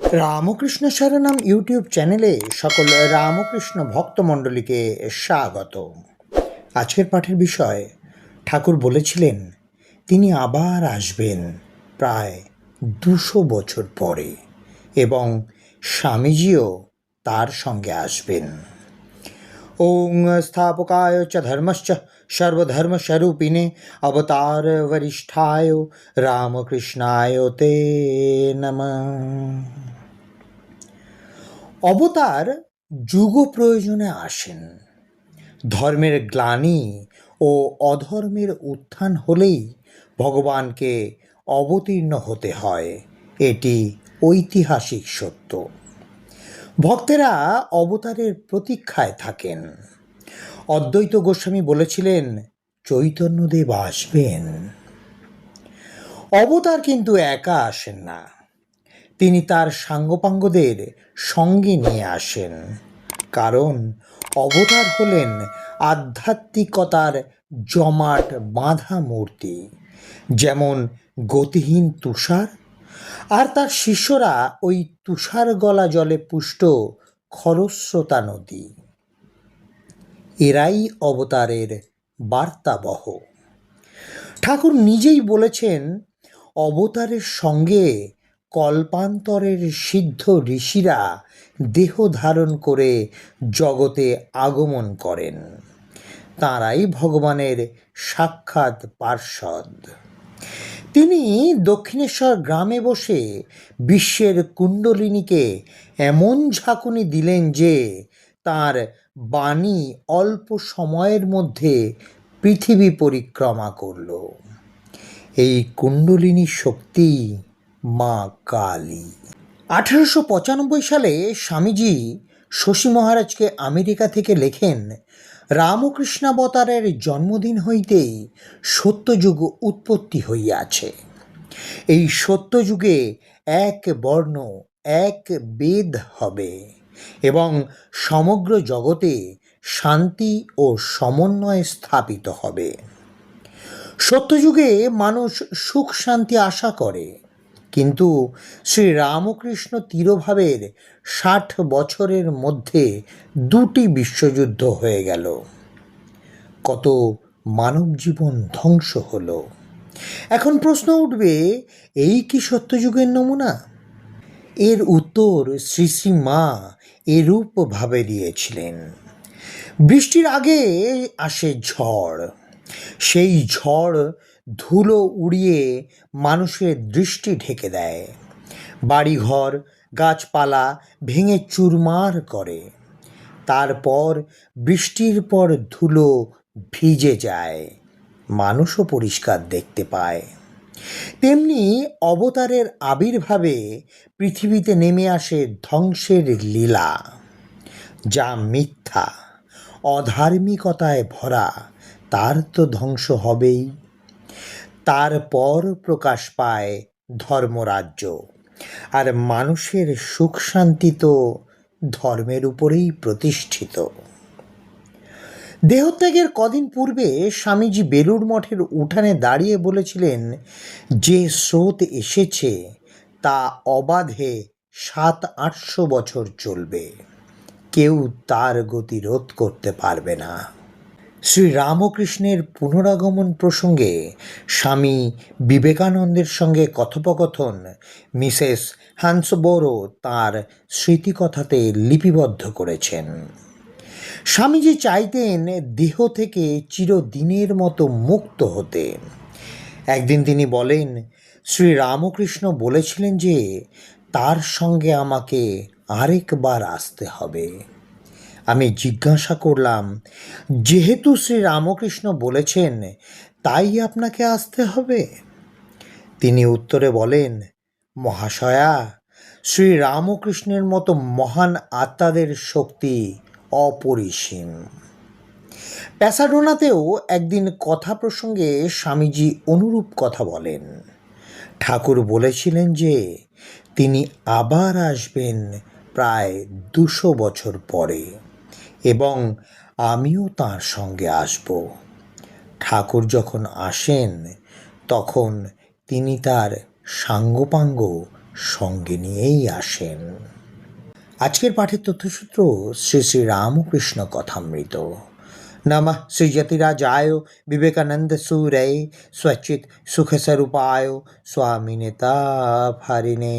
Ramakrishna সারানাম YouTube চ্যানেলে সকল রামকৃষ্ণ ভক্তমণ্ডলীকে স্বাগত আজকের পাঠের বিষয়, ঠাকুর বলেছিলেন, তিনি আবার আসবেন প্রায় দুশো বছর পরে এবং স্বামীজিও তার সঙ্গে আসবেন। ওং স্থাপকায় চ ধর্মশ্চ সর্বধর্মস্বরূপিণে অবতার বরিষ্ঠায় রামকৃষ্ণায় তে নম অবতার যুগ প্রয়োজনে আসেন। ধর্মের গ্লানি ও অধর্মের উত্থান হলেই ভগবানকে অবতীর্ণ হতে হয়। এটি ঐতিহাসিক সত্য। ভক্তেরা অবতারের প্রতীক্ষায় থাকেন। অদ্বৈত গোস্বামী বলেছিলেন, চৈতন্যদেব আসবেন। অবতার কিন্তু একা আসেন না। তিনি তার সাঙ্গপাঙ্গদের সঙ্গে নিয়ে আসেন। কারণ অবতার হলেন আধ্যাত্মিকতার জমাট বাঁধা মূর্তি, যেমন গতিহীন তুষার আর তার শিষ্যরা ওই তুষার গলা জলে পুষ্ট খরস্রোতা নদী। এরাই অবতারের বার্তাবহ। ঠাকুর নিজেই বলেছেন, অবতারের সঙ্গে কল্পান্তরের সিদ্ধ ঋষিরা দেহ ধারণ করে জগতে আগমন করেন। তাঁরাই ভগবানের সাক্ষাৎ পার্ষদ। তিনি দক্ষিণেশ্বর গ্রামে বসে বিশ্বের কুণ্ডলিনীকে এমন ঝাঁকুনি দিলেন যে তার বাণী অল্প সময়ের মধ্যে পৃথিবী পরিক্রমা করল। এই কুণ্ডলিনী শক্তি মা কালী। আঠেরোশো পঁচানব্বই সালে স্বামীজি শশী মহারাজকে আমেরিকা থেকে লেখেন রামকৃষ্ণাবতারের জন্মদিন হইতেই সত্যযুগ উৎপত্তি হইয়াছে। এই সত্যযুগে এক বর্ণ, এক বেদ হবে এবং সমগ্র জগতে শান্তি ও সমন্বয় স্থাপিত হবে। সত্যযুগে মানুষ সুখ শান্তি আশা করে। কিন্তু শ্রী রামকৃষ্ণ তিরোভাবের ষাট বছরের মধ্যে দুটি বিশ্বযুদ্ধ হয়ে গেল। কত মানব জীবন ধ্বংস হলো। এখন প্রশ্ন উঠবে, এই কি সত্যযুগের নমুনা? এর উত্তর শ্রী শ্রী মা এরূপভাবে দিয়েছিলেন। বৃষ্টির আগে আসে ঝড়। সেই ঝড় ধুলো উড়িয়ে মানুষের দৃষ্টি ঢেকে দেয়। বাড়িঘর, গাছপালা ভেঙে চুরমার করে। তারপর বৃষ্টির পর ধুলো ভিজে যায়। মানুষও পরিষ্কার দেখতে পায়। তেমনি অবতারের আবির্ভাবে পৃথিবীতে নেমে আসে ধ্বংসের লীলা, যা মিথ্যা। অধার্মিকতায় ভরা, তার তো ধ্বংস হবেই। তারপর প্রকাশ পায় ধর্মরাজ্য। আর মানুষের সুখ শান্তি তো ধর্মের উপরেই প্রতিষ্ঠিত। দেহত্যাগের কদিন পূর্বে স্বামীজি বেলুড় মঠের উঠানে দাঁড়িয়ে বলেছিলেন, যে স্রোত এসেছে, তা অবাধে সাত আটশো বছর চলবে। কেউ তার গতি রোধ করতে পারবে না। শ্রী রামকৃষ্ণের পুনরাগমন প্রসঙ্গে স্বামী বিবেকানন্দের সঙ্গে কথোপকথন মিসেস হ্যান্সবোরো তাঁর স্মৃতিকথাতে লিপিবদ্ধ করেছেন। স্বামীজি চাইতেন দেহ থেকে চিরদিনের মতো মুক্ত হতে। একদিন তিনি বলেন শ্রী রামকৃষ্ণ বলেছিলেন যে, তার সঙ্গে আমাকে আরেকবার আসতে হবে। আমি জিজ্ঞাসা করলাম, যেহেতু শ্রী রামকৃষ্ণ বলেছেন, তাই আপনাকে আসতে হবে? তিনি উত্তরে বলেন, মহাশয়া শ্রী রামকৃষ্ণের মতো মহান আত্মাদের শক্তি অপরিসীম। প্যাসাডোনাতেও একদিন কথা প্রসঙ্গে স্বামীজি অনুরূপ কথা বলেন। ঠাকুর বলেছিলেন যে, তিনি আবার আসবেন প্রায় দুশো বছর পরে। এবং আমিও তার সঙ্গে আসব। ঠাকুর যখন আসেন, তখন তিনি তার সাঙ্গপাঙ্গ সঙ্গে নিয়েই আসেন। আজকের পাঠের তথ্যসূত্র শ্রী শ্রী রামকৃষ্ণ কথামৃত। নম যায় বিবেকানন্দ সুরে স্বচিত সুখস্বরূপায় স্বামিনেতা ফারিণে